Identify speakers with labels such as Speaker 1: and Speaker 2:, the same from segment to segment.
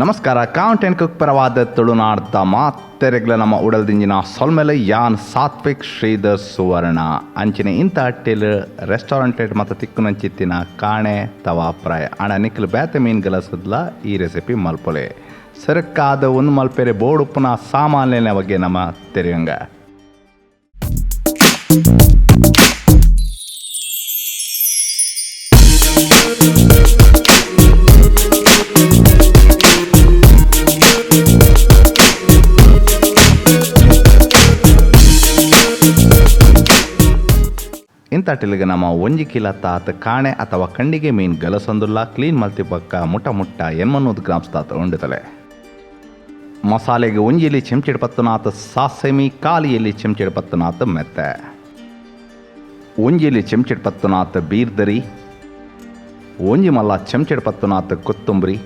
Speaker 1: ನಮಸ್ಕಾರ content cook ಪರವಾದ ತುಳುನಾಡ್ದ ಮಾತೆರೆಗ್ಲ ನಮ್ಮ ಉಡಲ್ದಿಂಜಿನ ಸೊಲ್ಮೆಲೆ ಯಾನ್ ಸಾತ್ವಿಕ್ ಶ್ರೀಧರ್ ಸುವರ್ಣ. ಅಂಚಿನ ಇಂಥ ಅಟ್ಟೆಲ್ ರೆಸ್ಟೋರೆಂಟೆಡ್ ಮತ್ತು ತಿಕ್ಕುನಂಚಿತ್ತಿನ ಕಾಣೆ ತವಾ ಫ್ರೈ ಅಣ ನಿಖಲ್ ಬ್ಯಾತೆ ಮೀನ್ ಗಲಸದ್ಲ ಈ ರೆಸಿಪಿ ಮಲ್ಪೊಲೆ. ಸರಕ್ಕಾದ ಒಂದು ಮಲ್ಪೆರೆ ಬೋರ್ಡ್ ಉಪ್ಪುನ ಸಾಮಾನ್ಯನ ಬಗ್ಗೆ ನಮ್ಮ ತೆರೆಯಂಗ. ಇಂಥ ಟೆಲಿಗೆ ನಮ್ಮ ಒಂಜಿ ಕಿಲ ತಾತ ಕಾಣೆ ಅಥವಾ ಕಂಡಿಗೆ ಮೀನ್ ಗಲಸೊಂದುಲ್ಲ, ಕ್ಲೀನ್ ಮಲ್ತಿ ಪಕ್ಕ ಮುಟ್ಟ ಎನ್ಮನ್ನೂದು ಗ್ರಾಮ್ಸ್ ತಾತ ಉಂಡುತ್ತಲೆ ಮಸಾಲೆಗೆ ಒಂಜಿಲಿ ಚೆಂಚಿಡ್ ಪತ್ತನಾಥ ಸಾಸೆಮಿ ಕಾಲಿಯಲ್ಲಿ ಚೆಂಚಿಡ್ ಪತ್ತನಾಥ ಮೆತ್ತೆ. ಒಂಜಿಲಿ ಚೆಂಚಿಡ್ ಪತ್ತನಾಥ ಬೀರ್ದರಿ. ಒಂಜಿ ಮಲ್ಲ ಚೆಂಚಿಡ್ ಪತ್ತನಾಥ ಕೊತ್ತಂಬರಿ.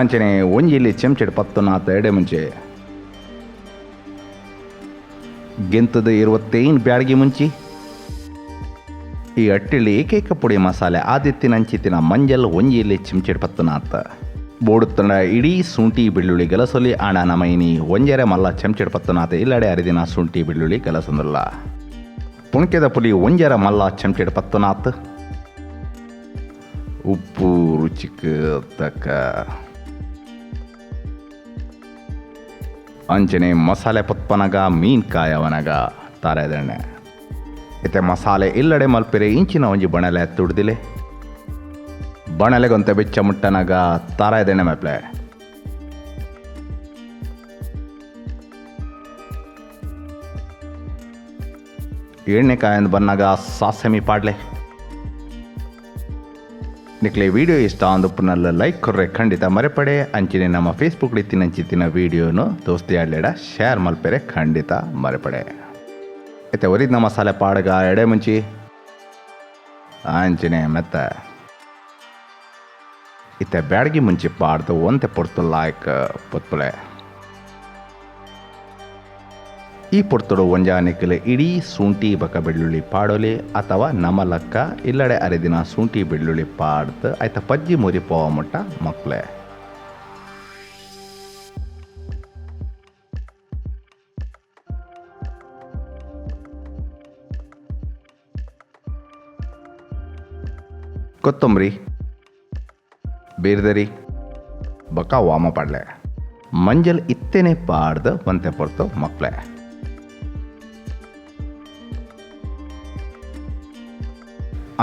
Speaker 1: ಆಂಚನೆ ಒಂಜಿಲಿ ಚೆಂಚಿಡ್ ಪತ್ತನಾಥ ಎಡೆ ಮುಂಚೆ ಗೆಂತದ ಇರುವತ್ತೇನು ಬ್ಯಾಡಗಿ ಮುಂಚಿ. ಈ ಅಟ್ಟಿಲಿ ಏಕೈಕ ಪುಡಿ ಮಸಾಲೆ ಆದಿತ್ತಿನ ಅಂಚಿತ್ತಿನ ಮಂಜಲ್ ಒಂಜಿಯಲ್ಲಿ ಚಿಮ್ಚಿಡ್ ಪತ್ತನಾತ. ಬೋಡುತ್ತಂಡ ಇಡೀ ಶುಂಠಿ ಬೆಳ್ಳುಳ್ಳಿ ಗಲಸೊಲಿ ಆಣ ನಮೈನಿ, ಒಂಜೆರೆ ಮಲ್ಲ ಚೆಂಚಿಡ್ ಪತ್ತನಾಥ ಇಲ್ಲಡೆ ಅರಿದಿನ ಶುಂಠಿ ಬೆಳ್ಳುಳ್ಳಿ ಗಲಸಂದಲ್ಲ ಪುಣ್ಕೆದ ಪುಲಿ ಒಂಜರ ಮಲ್ಲ ಚೆಂಚಿಡ್ ಪತ್ತನಾಥ ಉಪ್ಪು, ರುಚಿಕ ತಕ್ಕ ಅಂಚನೆ ಮಸಾಲೆ ಪತ್ಪನಗ, ಮೀನ್ ಕಾಯವನಗ. ತಾರೆದಣ್ಣೆ ಇತ್ತೆ ಮಸಾಲೆ ಇಲ್ಲಡೆ ಮಲ್ಪಿರೆ, ಇಂಚಿನ ಒಂಜಿ ಬಣಲೆ ತುಡ್ದಿಲೆ. ಬಣಲೆಗೊಂತೆ ಬೆಚ್ಚ ಮುಟ್ಟನಗ ತಾರಾಯದೆಣ್ಣೆ ಮೆಪ್ಲೆ. ಎಣ್ಣೆ ಕಾಯಂದು ಬನ್ನಾಗ ಸಾಸೆಮಿ ಪಾಡ್ಲೆ. ನಿಕ್ಲೆ ವಿಡಿಯೋ ಇಷ್ಟ ಅಂದಪ್ಪನಲ್ಲ ಲೈಕ್ ಕೊರ್ರೆ. ಖಂಡಿತ ಮರೆಪಡೆ. ಅಂಚಿನ ನಮ್ಮ ಫೇಸ್ಬುಕ್ ತಿನ್ನಂಚಿತ್ತಿನ ವಿಡಿಯೋನು ದೋಸ್ತಿ ಆಡ್ಲೇಡ. ಶೇರ್ ಮಲ್ಪೆರೆ. ಖಂಡಿತ ಮರೆಪಡೆ. ಐತೆ ಒರಿದ ನಮ್ಮ ಸಾಲೆ ಪಾಡಗ ಎಡೆ ಮುಂಚಿ. ಅಂಚಿನೆ ಮೆತ್ತ. ಇತ್ತೆ ಬ್ಯಾಡಗಿ ಮುಂಚಿ ಪಾಡ್ದು ಒಂತೆ ಪೊಡ್ತು ಲಾಯ್ಕ್ ಪೊತ್ಪುಳೆ. ಈ ಪೊರ್ತುಡು ಒಂಜಾನಿಕಲೆ ಇಡೀ ಶುಂಠಿ ಬಕ ಬೆಳ್ಳುಳ್ಳಿ ಪಾಡೊಲಿ ಅಥವಾ ನಮಲಕ್ಕ ಇಲ್ಲಡೆ ಅರೆದಿನ ಸೂಂಟಿ ಬೆಳ್ಳುಳ್ಳಿ ಪಾಡ್ದು ಆಯ್ತ ಪಜ್ಜಿ ಮುರಿ ಪೋವ ಮುಟ್ಟ ಮಕ್ಕಳೆ ಕೊತ್ತಂಬರಿ, ಬೇರ್ದರಿ, ಬಕ ವಾಮ ಪಾಡ್ಲೆ. ಮಂಜಲ್ ಇತ್ತೇನೆ ಪಾಡ್ದು ಮಂತೆ ಪೊರ್ತು ಮಕ್ಳೆ.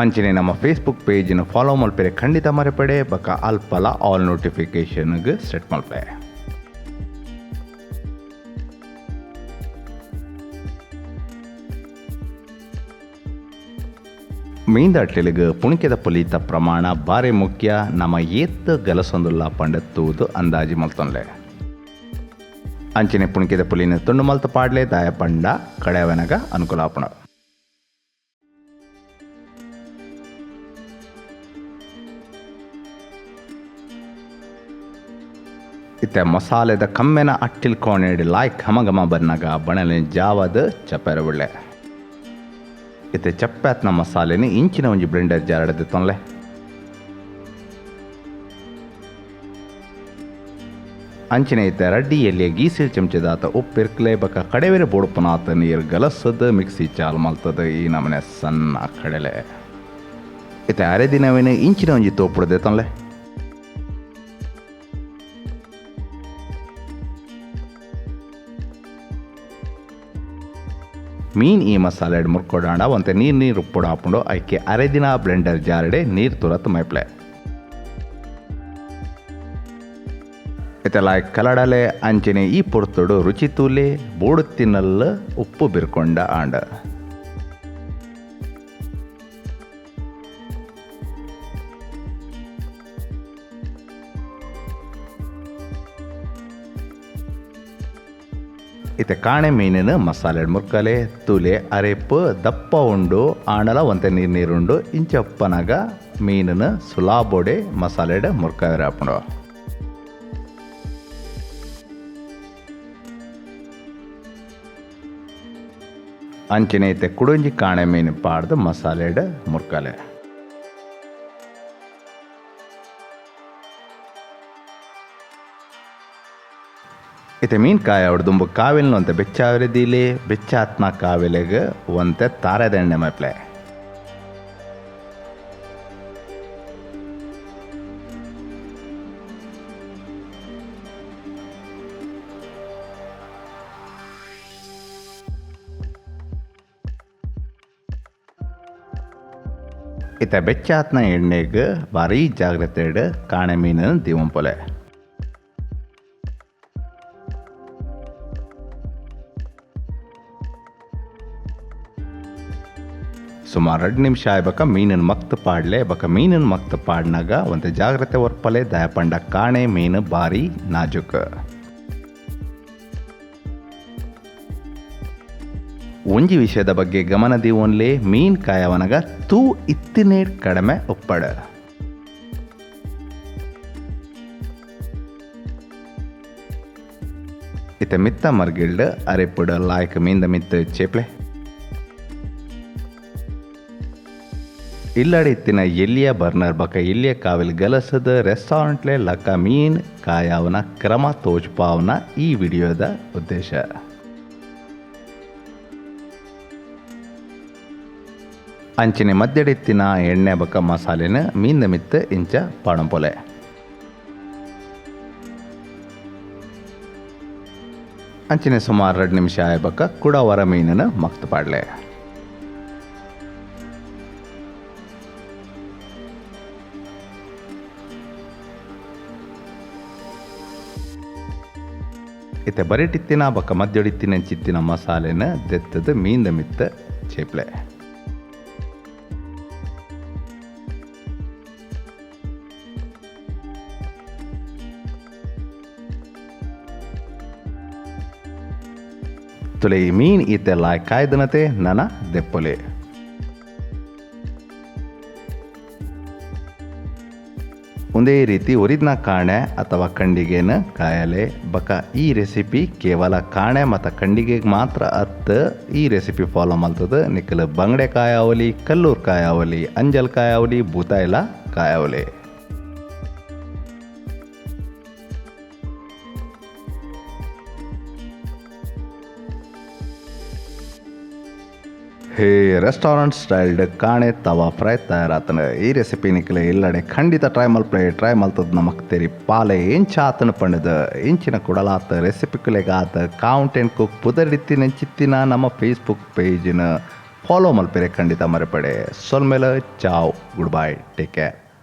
Speaker 1: ಅಂಚನೆ ನಮ್ಮ ಫೇಸ್ಬುಕ್ ಪೇಜನ್ನು ಫಾಲೋ ಮಲ್ಪೆರೆ ಖಂಡಿತ ಮರೆಪಡೆ ಬಕ ಅಲ್ಪಲ ಆಲ್ ನೋಟಿಫಿಕೇಶನ್ಗೆ ಸೆಟ್ ಮಲ್ಪೆ ಮೀಂದಾಟ್ಲಿಗೆ ಪುಣಿಕೆದ ಪೊಲೀತ ಪ್ರಮಾಣ ಬಾರಿ ಮುಖ್ಯ. ನಮ್ಮ ಏತ್ ಗಲಸೊಂದುಲ್ಲ ಪಂಡತ್ತುವುದು ಅಂದಾಜಿ ಮಲ್ತೊನ್ಲೆ ಅಂಚನೆ ಪುಣಿಕೆದ ಪುಲಿನ ತುಂಡು ಮಲ್ತ ಪಾಡ್ಲೆ ದಾಯ ಪಂಡ ಕಡೆಯವನಗ ಅನುಕೂಲ ಆಪಣ. ಇತ್ತೆ ಮಸಾಲೆದ ಕಮ್ಮೆನ ಅಟ್ಟಿಲ್ ಕೋಣೆಡಿ ಲಾಯ್ ಘಮ ಬನ್ನಗ ಬಣಲೆ ಜಾವದ ಚಪ್ಪೆರ ಉಳ್ಳೆ ಇತ್ತೆ ಚಪ್ಪೆತ್ನ ಮಸಾಲೆನ ಇಂಚಿನ ಒಂಜಿ ಬ್ಲೆಂಡರ್ ಜಾರಡದೆ ತೊನ್ಲೆ. ಅಂಚಿನ ಇತ್ತೆ ರಡ್ಡಿಯಲ್ಲಿ ಗೀಸಿಲ್ ಚಮಚದಾತ ಉಪ್ಪಿರ್ಕ್ಲೆ ಬಕ ಕಡೆವೆರೆ ಬೊಡುಪನಾತ ನೀರು ಗಲಸದ ಮಿಕ್ಸಿ ಚಾಲ್ ಮಲ್ತದ ಈ ನಮನೆ ಸಣ್ಣ ಕಡಲೆ. ಇತ್ತೆ ಅರೆ ದಿನವೇನೆ ಇಂಚಿನ ಒಂಜಿ ತೋಪುಡದೆ ತೊನ್ಲೆ. ಮೀನ್ ಈ ಮಸಾಲೆ ಮುರ್ಕೊಡೋಣ ಒಂತೆ ನೀರು ನೀರು ಉಪ್ಪುಡು ಹಾಕೊಂಡು ಅರೆ ದಿನ ಬ್ಲೆಂಡರ್ ಜಾರಡೆ ನೀರು ತುರತ್ ಮೈಪ್ಲೆ. ಇತೆಲ್ಲ ಕಲಡಲೆ ಅಂಚನೆ ಈ ಪುರ್ತುಡು ರುಚಿ ತೂಲೆ, ಬೋಡು ತಿನ್ನಲ್ಲ ಉಪ್ಪು ಬಿರ್ಕೊಂಡ ಆಂಡ. ಇತ್ತೆ ಕಾಣೆ ಮೀನಿನ ಮಸಾಲೆ ಮುರ್ಕಲೆ, ತುಲೆ ಅರೆಪ್ಪು ದಪ್ಪ ಉಂಡು, ಆಣಲ ಒಂತೆ ನೀರು ನೀರುಂಡು, ಇಂಚಪ್ಪನಾಗ ಮೀನಿನ ಸುಲಾಬೊಡೆ ಮಸಾಲೆಡ್ ಮುರ್ಕಾದ್ರೆ ಹಾಕೊಂಡು ಅಂಚಿನ ಐತೆ ಕುಡಂಜಿ ಕಾಣೆ ಮೀನು ಪಾಡ್ದು ಮಸಾಲೆಡ್ ಮುರ್ಕಲೆ. ಇತ್ತೆ ಮೀನು ಕಾಯ ಹೊಡೆದುಂಬು ಕಾವಿಲ್ನು ಅಂತ ಬೆಚ್ಚಾವರಿದಿಲಿ ಬೆಚ್ಚಾತ್ನ ಕಾವಿಲೆಗೆ ಒಂತೆ ತಾರೆದೆಣ್ಣೆ ಮಪ್ಲೆ. ಇತ್ತ ಬೆಚ್ಚಾತ್ನ ಎಣ್ಣೆಗೆ ಭಾರಿ ಇಡು ಕಾಣೆ ಮೀನು ದಿವಂಪೊಲೆ. ಸುಮಾರು ಎರಡು ನಿಮಿಷ ಆಯ್ಬೇಕ ಮೀನನ್ನು ಮಕ್ತ ಪಾಡ್ಲೆ, ಬಕ ಮೀನನ್ನು ಮಕ್ತ ಪಾಡ್ನಾಗ ಒಂದು ಜಾಗ್ರತೆ ಒರ್ಪಲೆ, ದಯಪಂಡ ಕಾಣೆ ಮೀನು ಬಾರಿ ನಾಜುಕ. ಒಂಜಿ ವಿಷಯದ ಬಗ್ಗೆ ಗಮನ ಓನ್ಲೆ ಮೀನ್ ಕಾಯವನಗ ತೂ ಇತ್ತಿನೇ ಕಡಿಮೆ ಒಪ್ಪಡ. ಇತ್ತೆ ಮಿತ್ತ ಮರ್ಗಿಲ್ಡ್ ಅರೆಪುಡ ಲಾಯ್ಕ ಮೀನ್ದ ಮಿತ್ತ ಚೇಪ್ಲೆ. ಇಲ್ಲಡೆ ಇತ್ತಿನ ಎಲ್ಲಿಯ ಬರ್ನರ್ ಬಕ ಇಲ್ಲಿಯ ಕಾವಿಲ್ ಗಲಸದ ರೆಸ್ಟಾರೆಂಟ್ಲೆ ಲಕ್ಕ ಮೀನ್ ಕಾಯಾವನ ಕ್ರಮ ತೋಜ್ಪಾವನ ಈ ವಿಡಿಯೋದ ಉದ್ದೇಶ. ಅಂಚಿನ ಮಧ್ಯಡಿತ್ತಿನ ಎಣ್ಣೆ ಬಕ ಮಸಾಲೆನ ಮೀನ್ ಮಿತ್ತ ಇಂಚ ಪಾಣಂಪೊಲೆ. ಅಂಚಿನ ಸುಮಾರು ಎರಡು ನಿಮಿಷ ಆಯ್ಬಕ ಕುಡವರ ಮೀನನ್ನು ಮಕ್ತು ಪಾಡ್ಲೆ. ಇತ್ತೆ ಬರಿಟಿತ್ತಿನ ಬಕ್ಕ ಮಧ್ಯಡಿತ್ತಿನ ಚಿತ್ತಿನ ಮಸಾಲೆನ ದೆತ್ತದ ಮೀಂದ ಮಿತ್ತ ಚೇಪ್ಲೆ ತುಲೆ ಈ ಮೀನ್ ಇತ್ತೆಲ್ಲ ಕಾಯ್ದನತೆ ನನ ದೆಪ್ಪೊಲೆ ಒಂದೇ ರೀತಿ ಒರಿದ್ನ ಕಾಣೆ ಅಥವಾ ಕಂಡಿಗೆನ ಕಾಯಲೆ. ಬಕ, ಈ ರೆಸಿಪಿ ಕೇವಲ ಕಾಣೆ ಮತ್ತು ಕಂಡಿಗೆಗೆ ಮಾತ್ರ ಅತ್ತ ಈ ರೆಸಿಪಿ ಫಾಲೋ ಮಾಡ್ತದ ನಿಕ್ಕಲು ಬಂಗಡೆ ಕಾಯಾವಲಿ ಕಲ್ಲೂರ್ ಕಾಯಾವಲಿ ಅಂಜಲ್ ಕಾಯಾವಲಿ ಬೂತಾಯಿಲ ಕಾಯಾವಲಿ ಹೇ ರೆಸ್ಟೋರೆಂಟ್ ಸ್ಟೈಲ್ಡ್ ಕಾಣೆ ತವಾ ಫ್ರೈ ತಯಾರಾತನ ಈ ರೆಸಿಪಿ ನಿಕ್ಲೆ ಇಲ್ಲಡೆ ಖಂಡಿತ ಟ್ರೈ ಮಲ್ಪ್ಲೆ ಟ್ರೈ ಮಲ್ತದ ನಮಕ್ ತೆರಿ ಪಾಲೆ ಇಂಚ ಆತನ ಪಂಡದ ಇಂಚಿನ ಕುಡಲಾತ ರೆಸಿಪಿಕಲೆಗಾತ ಕಾಂಟೆಂಟ್ ಕುಕ್ ಪುದರಿತ್ತಿ ನೆಂಚಿತ್ತಿನ ನಮ್ಮ ಫೇಸ್ಬುಕ್ ಪೇಜಿನ ಫಾಲೋ ಮಲ್ಪೆರೆ ಖಂಡಿತ ಮರೆಪಡೆ. ಸೊಲ್ಮೇಲೆ, ಚಾವ್ ಗುಡ್ ಬೈ ಟೇಕ್ ಕೇರ್